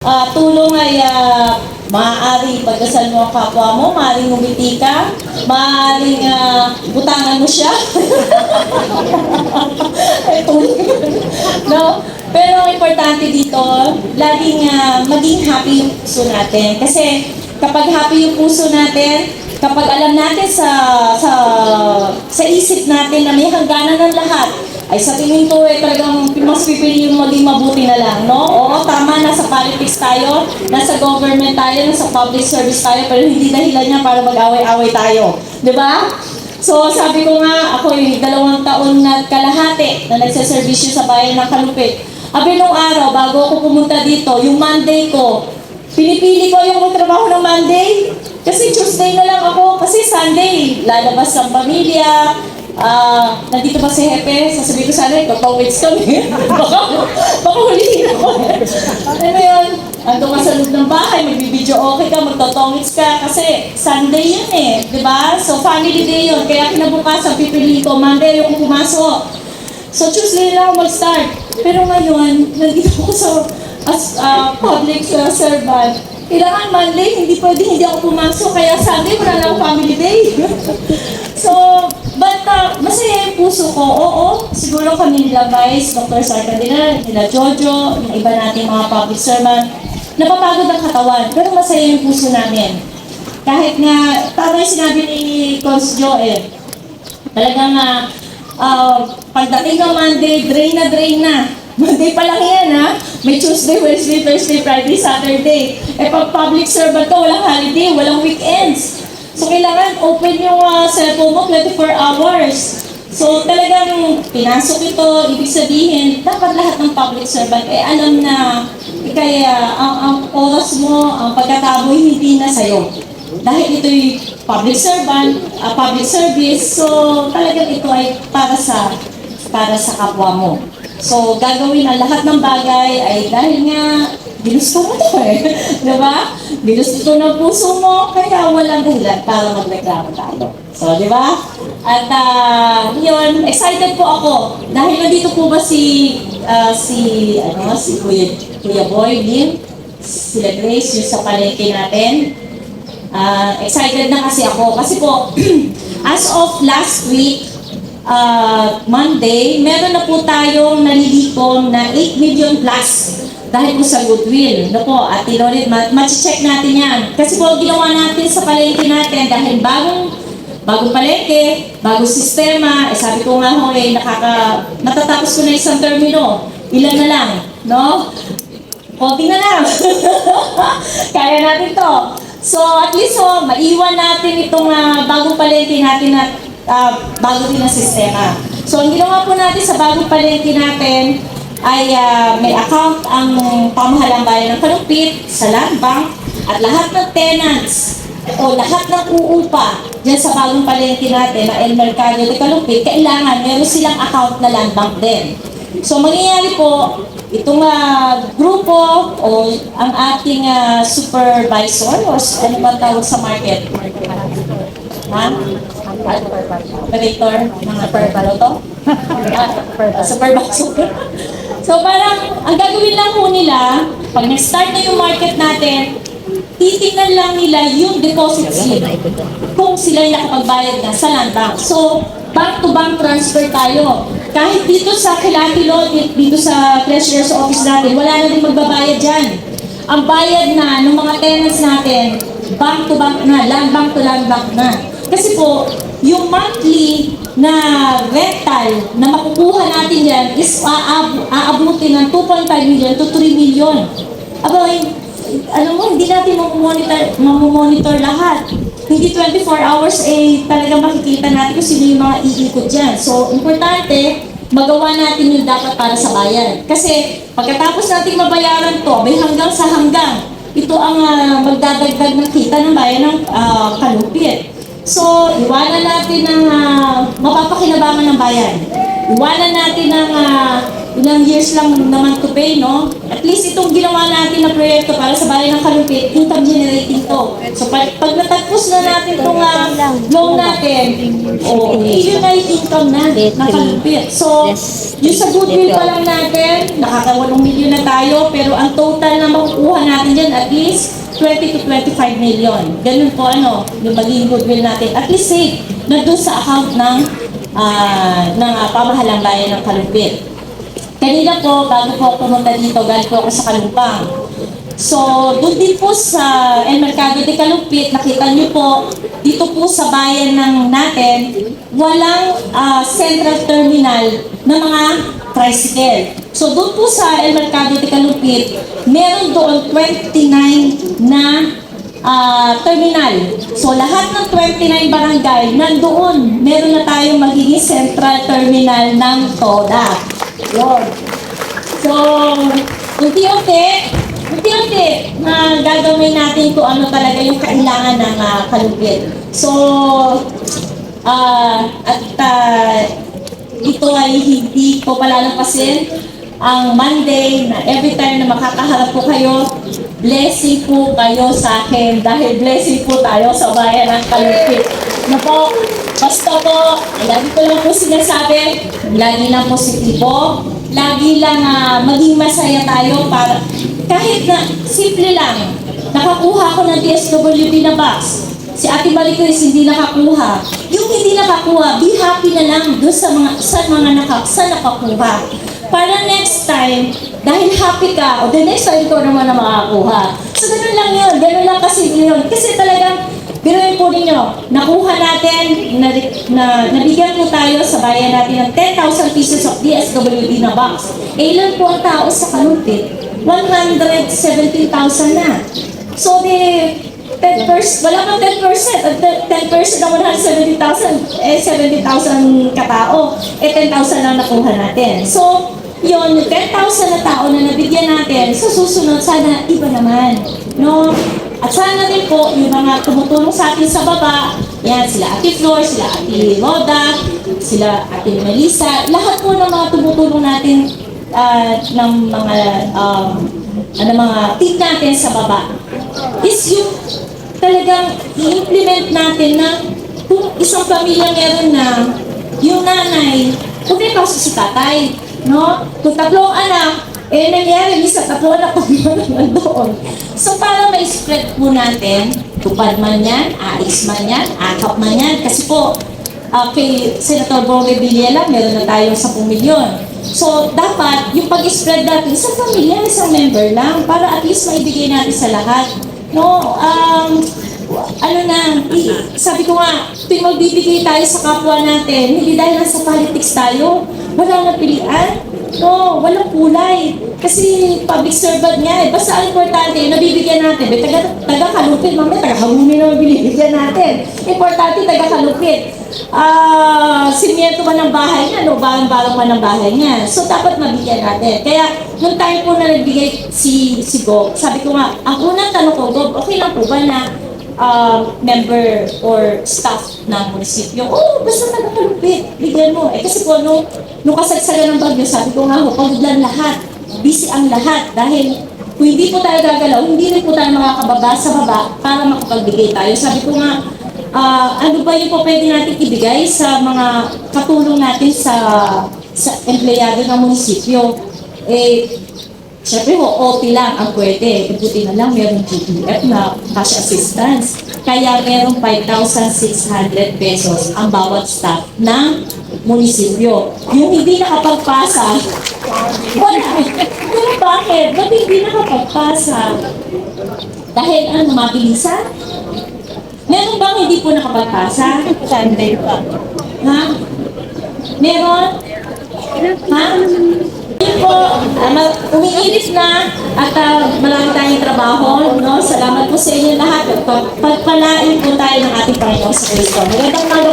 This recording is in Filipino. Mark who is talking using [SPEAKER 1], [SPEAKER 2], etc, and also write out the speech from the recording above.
[SPEAKER 1] Ah, tulong ay ah, maaari pagdasal mo ang kapwa mo, maaaring umiti ka, maaaring ah, butangan mo siya. No? Pero ang importante dito, laging ah, maging happy yung puso natin. Kasi kapag happy yung puso natin, kapag alam natin sa sa sa isip natin na may hangganan ng lahat, ay sa tingin ko eh talagang mas pipili yung maging mabuti na lang, no? Oo, tama, nasa politics tayo, nasa government tayo, nasa public service tayo, pero hindi dahilan niya para mag-away-away tayo. Di ba? So, sabi ko nga, ako yung dalawang taon na kalahati na nagsaservisyo sa bayan ng Kalupit. Abi nung araw, bago ako pumunta dito, yung Monday ko, pinipili ko yung magtrabaho ng Monday. Kasi Tuesday na lang ako, kasi Sunday, lalabas ang pamilya, Ah, nandito ba si Hepe? Sasabihin ko sana, totowits kami. baka, baka hulihin ako. ano yun? Ando ka sa loob ng bahay, magbibideo okay ka, magtotowits ka. Kasi Sunday yun eh, di ba? So family day yun. Kaya kinabukasan, pipiliin ko, Monday yung pumasok. So Tuesday lang ako mag-start. Pero ngayon, nandito ako sa as ah, public uh, servant. Kailangan Monday, hindi pwede hindi ako pumasok. Kaya Sunday, wala na akong family day. so, uh, masaya yung puso ko. Oo, siguro kami nila Vice, Dr. Sarcadina, nila Jojo, yung iba nating mga public servant. Napapagod ang katawan, pero masaya yung puso namin. Kahit nga, tama yung sinabi ni Cons Joel, Talagang uh, uh, pagdating ng Monday, drain na drain na. Monday pa lang yan ha. May Tuesday, Wednesday, Thursday, Friday, Saturday. Eh pag public servant ka, walang holiday, walang weekends. So kailangan open yung uh, cellphone mo 24 hours. So talagang pinasok ito, ibig sabihin, dapat lahat ng public servant ay alam na eh, kaya ang, ang oras mo, ang pagkataboy hindi na sa'yo. Dahil ito'y public servant, uh, public service, so talagang ito ay para sa para sa kapwa mo. So gagawin ang lahat ng bagay ay dahil nga ginusto mo to eh. Di ba? Ginusto to ng puso mo, kaya walang dahilan para magreklamo tayo. So, di ba? At uh, yun, excited po ako. Dahil nandito po ba si, ah, si, ano, si Kuya, Kuya Boy, Lim, sila Grace, yung sa palengke natin. Ah, excited na kasi ako. Kasi po, as of last week, uh, Monday, meron na po tayong nalilikom na 8 million plus dahil po sa goodwill. No po, at Loret, ma- check natin yan. Kasi po, ginawa natin sa palengke natin dahil bagong bagong palengke, bagong sistema, eh sabi ko nga ho, eh, nakaka, natatapos ko na isang termino. Ilan na lang, no? Konti na lang. Kaya natin to. So, at least, oh, maiwan natin itong ah, bagong palengke natin na ah, bago din na sistema. So, ang ginawa po natin sa bagong palengke natin ay ah, may account ang pamahalang bayan ng Kalupit sa land bank at lahat ng tenants o lahat ng uupa dyan sa bagong palengke natin na El Mercado de Kalupit, kailangan meron silang account na land bank din. So, mangyayari po, itong ah, grupo o ang ating ah, supervisor o ano ba tawag sa market? Ha? Operator ng supervisor to? Ah, supervisor. so parang, ang gagawin lang po nila, pag nag-start na yung market natin, titingnan lang nila yung deposit slip kung sila yung nakapagbayad na sa land bank. So, bank-to-bank transfer tayo. Kahit dito sa Kilatilo, dito sa treasurer's office natin, wala na din magbabayad dyan. Ang bayad na ng mga tenants natin, bank-to-bank na, land bank to land bank na. Kasi po, yung monthly na rental na makukuha natin yan is aab aabutin ng 2.5 million to 3 million. Aba, alam mo, hindi natin mamonitor, mamonitor lahat. Hindi 24 hours eh talaga makikita natin kung sino yung mga iikot dyan. So, importante, magawa natin yung dapat para sa bayan. Kasi pagkatapos natin mabayaran to, may hanggang sa hanggang. Ito ang ah, magdadagdag ng kita ng bayan ng ah, kalupit. So, iwanan natin ang ah, mapapakinabangan ng bayan. Iwanan natin ang ah, ilang years lang naman to pay, no? At least itong ginawa natin na proyekto para sa bayan ng Kalumpit, income generating to. So pag, pag natapos na natin itong uh, loan natin, oh, yun na yung income na ng Kalumpit. So, yung sa goodwill pa lang natin, nakakawalong milyon na tayo, pero ang total na makukuha natin dyan, at least 20 to 25 million. Ganun po ano, yung magiging goodwill natin. At least safe, na doon sa account ng, ah, ng ah, pamahalang bayan ng Kalumpit. Kanina po, bago po pumunta dito, galing po ako sa Kalumpang. So, doon din po sa El Mercado de Kalumpit, nakita niyo po, dito po sa bayan ng natin, walang ah, central terminal ng mga tricycle. So, doon po sa El Mercado de Kalumpit, meron doon 29 na ah, terminal. So, lahat ng 29 barangay, nandoon, meron na tayong magiging central terminal ng TODA. Yun. So, unti-unti, unti-unti, na gagawin natin kung ano talaga yung kailangan ng uh, kalumpit. So, ah at ah, ito ay hindi ko palalampasin ang Monday na every time na makakaharap po kayo, blessing po kayo sa akin dahil blessing po tayo sa bayan ng Kalumpit. Na po, basta po, lagi ko lang po sinasabi, lagi lang positibo, lagi lang ah, maging masaya tayo para kahit na simple lang, nakakuha ko ng DSWD na box. Si Ate Marie Chris hindi nakakuha. Yung hindi nakakuha, be happy na lang doon sa mga sa mga naka, sa nakakuha. Para next time, dahil happy ka, o the next time ko naman na makakakuha. So, ganun lang yun. Ganun lang kasi yun. Kasi talagang, biruin po ninyo, nakuha natin, na, na, nabigyan po tayo sa bayan natin ng 10,000 pieces of DSWD na box. Eh, ilan po ang tao sa Kalumpit? 117,000 na. So, the 10%, wala pang 10%. Ang 10% ng 170,000, eh 70,000 katao. Eh 10,000 lang nakuha natin. So, yun, yung 10,000 na tao na nabigyan natin, sa susunod, sana iba naman. No? At sana din po, yung mga tumutulong sa atin sa baba, yan, sila Ate Flor, sila Ate Roda, sila Ate Melissa, lahat po ng mga tumutulong natin ah, ng mga um, ano mga team natin sa baba is yung talagang i-implement natin na kung isang pamilya meron na yung nanay, kung may kaso si tatay, no? Kung tatlong anak, eh nangyari, isa tatlo anak ko naman doon. So para ma-spread po natin, tupad man yan, ais man yan, akap man yan, kasi po, uh, kay Senator Bonge Villela, meron na tayong 10 milyon. So, dapat, yung pag-spread natin, isang pamilya, isang member lang, para at least maibigay natin sa lahat. No, um, ano na, sabi ko nga, tuwing magbibigay tayo sa kapwa natin, hindi dahil lang sa politics tayo, wala na pilian, no, walang kulay. Kasi public servant nga eh, basta ang importante, nabibigyan natin, may taga, taga-kalupit, mamaya taga-halumi na binibigyan natin. Importante, taga-kalupit. Ah, simyento man ng bahay niya, no, barang-barang man ng bahay niya. So, dapat mabigyan natin. Kaya, nung time po na nagbigay si, si Gob, sabi ko nga, ang unang tanong ko, Gob, okay lang po ba na uh, member or staff ng munisipyo. Oh, basta nagkakalupit, bigyan mo. Eh kasi po, nung, nung kasagsagan ng bagyo, sabi ko nga ho, pagudlan lahat. Busy ang lahat. Dahil kung hindi po tayo gagalaw, hindi rin po tayo makakababa sa baba para makapagbigay tayo. Sabi ko nga, ah, ano ba yung po pwede natin ibigay sa mga katulong natin sa sa empleyado ng munisipyo? Eh, Siyempre ho, OT lang ang pwede. Buti na lang meron GPF na cash assistance. Kaya merong 5,600 pesos ang bawat staff ng munisipyo. Yung hindi nakapagpasa, wala. Pero bakit? Ba't hindi nakapagpasa? Dahil ano, mabilisan? Meron bang hindi po nakapagpasa? Sunday pa. Ha? Meron? Ha? Yun po, uh, ma- umiinit na at uh, marami tayong trabaho. No? Salamat po sa inyo lahat. Pag- Pagpalain po tayo ng ating Panginoon sa Kristo. Magandang.